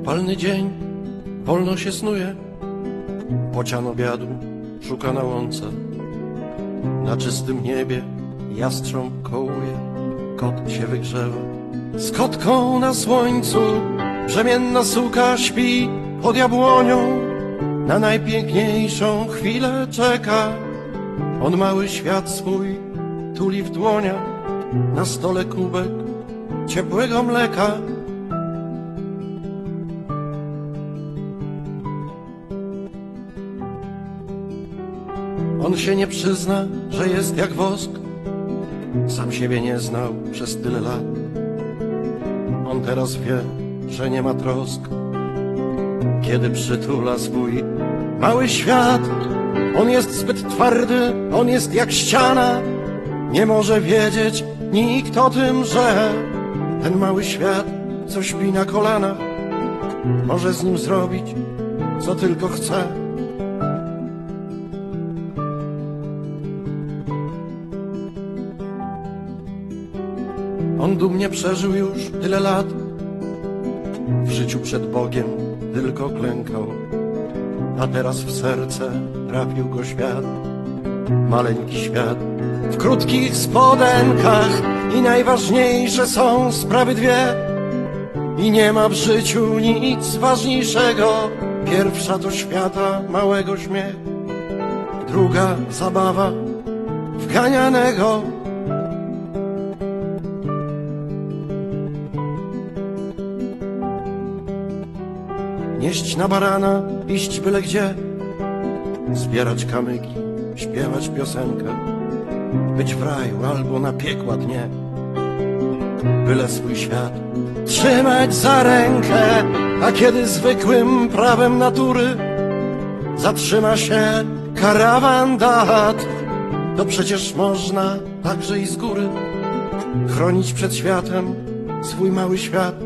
Upalny dzień, wolno się snuje, bocian obiadu szuka na łące. Na czystym niebie jastrząb kołuje, kot się wygrzewa. Z kotką na słońcu brzemienna suka śpi pod jabłonią. Na najpiękniejszą chwilę czeka. On mały świat swój tuli w dłoniach, na stole kubek ciepłego mleka. On się nie przyzna, że jest jak wosk. Sam siebie nie znał przez tyle lat. On teraz wie, że nie ma trosk. Kiedy przytula swój mały świat, on jest zbyt twardy, on jest jak ściana. Nie może wiedzieć nikt o tym, że ten mały świat, co śpi na kolanach, może z nim zrobić, co tylko chce. On dumnie przeżył już tyle lat. W życiu przed Bogiem tylko klękał, a teraz w serce trafił go świat. Maleńki świat w krótkich spodenkach i najważniejsze są sprawy dwie. I nie ma w życiu nic ważniejszego. Pierwsza to świata małego śmiech, druga zabawa w Nieść na barana, iść byle gdzie, zbierać kamyki, śpiewać piosenkę, być w raju albo na piekła dnie, byle swój świat trzymać za rękę, a kiedy zwykłym prawem natury zatrzyma się karawan dat, to przecież można także i z góry chronić przed światem swój mały świat.